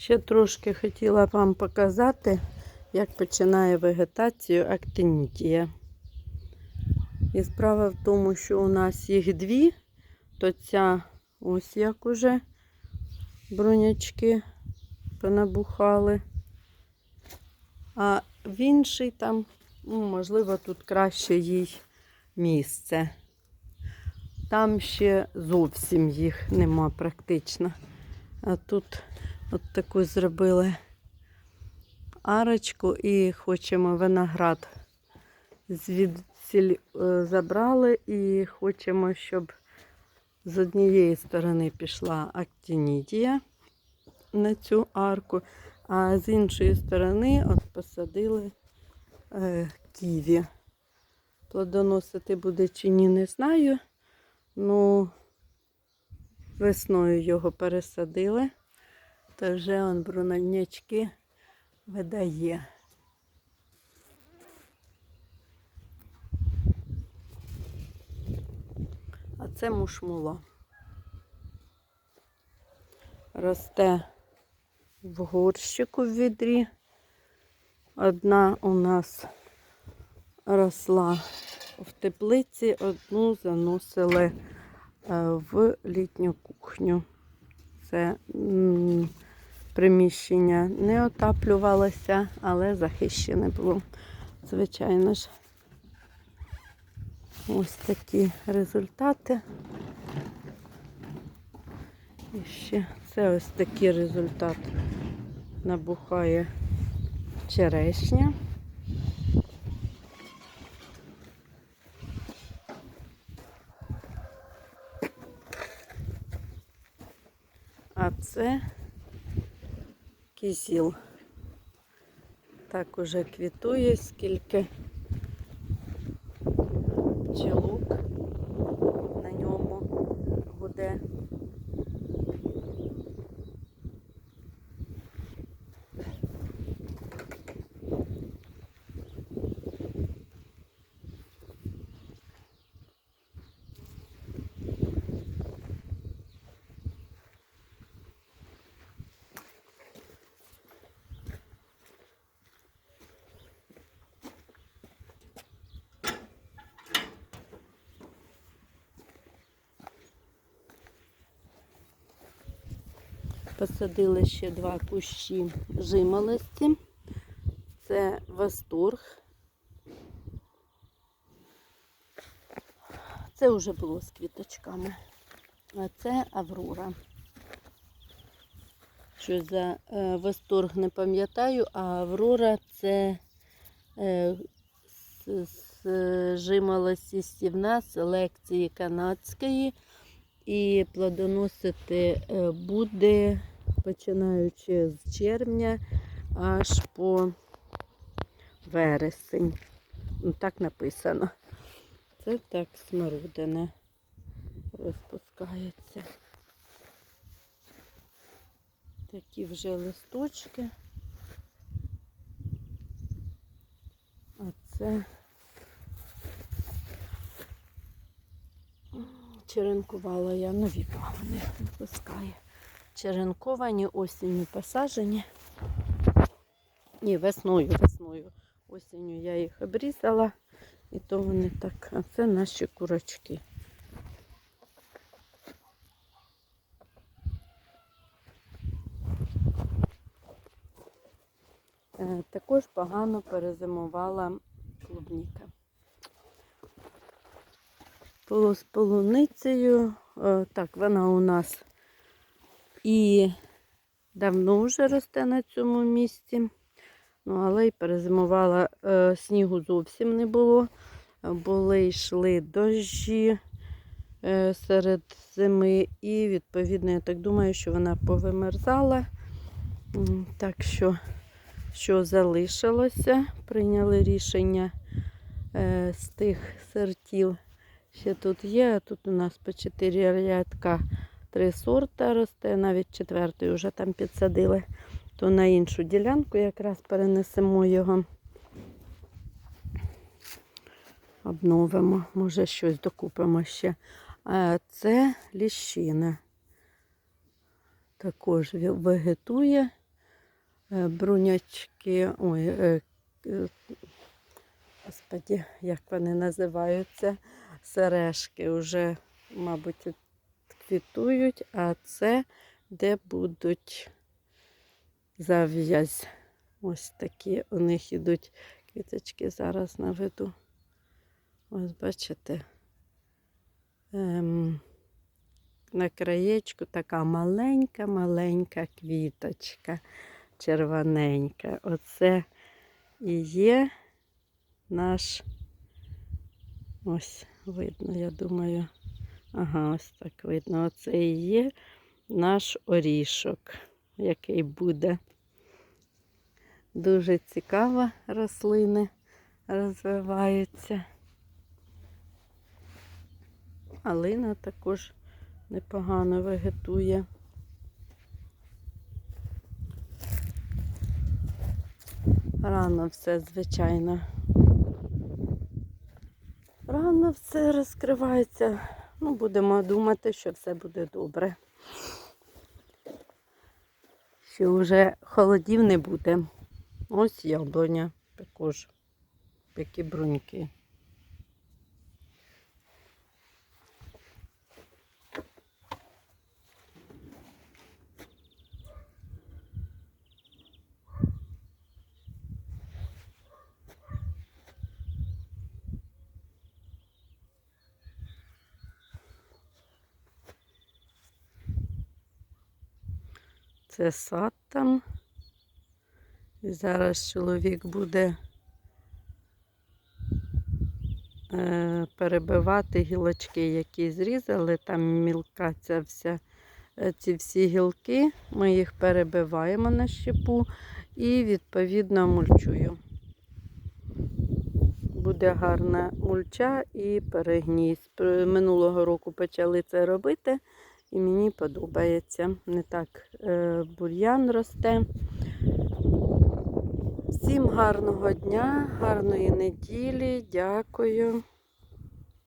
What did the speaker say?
Ще трошки хотіла вам показати, як починає вегетацію актинідія. І справа в тому, що у нас їх дві, то ця ось як уже бронячки понабухали. А в інший там, ну, можливо, тут краще їй місце. Там ще зовсім їх нема практично. А тут от таку зробили арочку і хочемо виноград звідсіль е, забрали і хочемо, щоб з однієї сторони пішла актинідія на цю арку, а з іншої сторони от посадили е, ківі. Плодоносити буде чи ні, не знаю. Ну, весною його пересадили, то вже он брунальнячки видає. А це мушмула. Росте в горщику в відрі. Одна у нас росла в теплиці, одну заносили е, в літню кухню. Це приміщення не отаплювалося, але захищене було. Звичайно ж. Ось такі результати. І ще це ось такий результат набухає черешня. А це кізіл. Так уже квітує, скільки пчелок на ньому буде. Посадили ще два кущі жимолості. Це восторг. Це вже було з квіточками. А це Аврора. Що за е, восторг не пам'ятаю, а Аврора це е, з, з жимолості стівна селекції канадської. І плодоносити е, буде починаючи з червня аж по вересень. Ну, так написано. Це так смородина розпускається. Такі вже листочки. А це черенкувала я нові пагони випускає. Черенковані осінню посаджені. Ні, весною, весною. Осінню я їх обрізала, і то вони так. А це наші курочки. Е, Також погано перезимувала клубніка. Полу з полуницею. Е, Так, вона у нас і давно вже росте на цьому місці. Ну, але й перезимувала е, снігу зовсім не було. Були йшли дощі е, серед зими, і, відповідно, я так думаю, що вона повимерзала. Так що, що залишилося, прийняли рішення е, з тих сортів. Ще тут є, а тут у нас по 4 рядка три сорта росте, навіть четвертий вже там підсадили, то на іншу ділянку якраз перенесемо його. Обновимо, може щось докупимо ще. Це ліщина. Також ве- вегетує е, брунячки. Ой, е, е, господі, як вони називаються? Сережки вже, мабуть, квітують, а це де будуть зав'язь. Ось такі у них ідуть квіточки. Зараз наведу. Ось бачите. Ем, на краєчку така маленька-маленька квіточка, червоненька. Оце і є наш, ось видно, я думаю. Ага, ось так видно. Оце і є наш орішок, який буде. Дуже цікаво рослини розвиваються. Алина також непогано вегетує. Рано все, звичайно. Рано все розкривається. Ну, будемо думати, що все буде добре. Що вже холодів не буде. Ось яблуня також. Які бруньки. Це сад там. І зараз чоловік буде е, перебивати гілочки, які зрізали. Там мілка ця вся, е, ці всі гілки. Ми їх перебиваємо на щепу і відповідно мульчую. Буде гарна мульча і перегній. Минулого року почали це робити. І мені подобається. Не так е, бур'ян росте. Всім гарного дня, гарної неділі. Дякую.